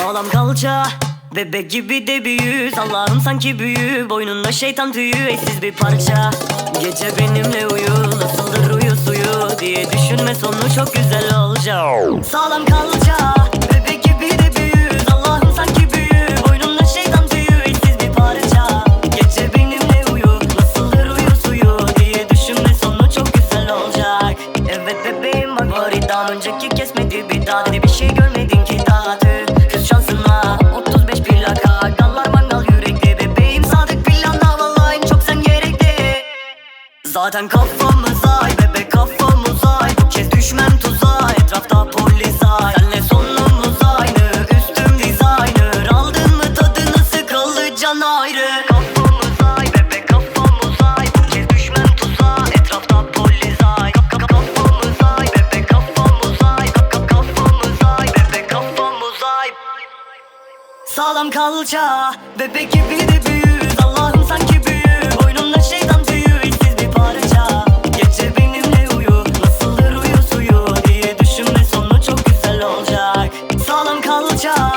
Sağlam kalça Bebek gibi de büyü Allah'ım sanki büyü Boynunda şeytan tüyü. Eşsiz bir parça. Gece benimle uyu Nasıldır uyu suyu Diye düşünme sonu çok güzel olacak. Sağlam kalça önceki kesmedi. Bir daha Dedi bir şey görmedin ki daha tüh. Kız şansına 35 plaka. Gallar mangal yürekli. Bebeğim sadık planda. Vallahi en çok sen gerekli. Zaten kafamız ay bebek kafamız ay. Bu kez düşmem tuzağa etrafta polis ay. Senle sonumuz aynı üstüm designer. Aldın mı tadını sıkıldı can ayrı. Kafamız Sağlam kalça. Bebek gibi de büyür Allah'ım sanki büyür. Boynumda şeytan tüyü işsiz bir parça. Gece benimle uyu Nasıldır uyu suyu Diye düşünme sonu çok güzel olacak. Sağlam kalça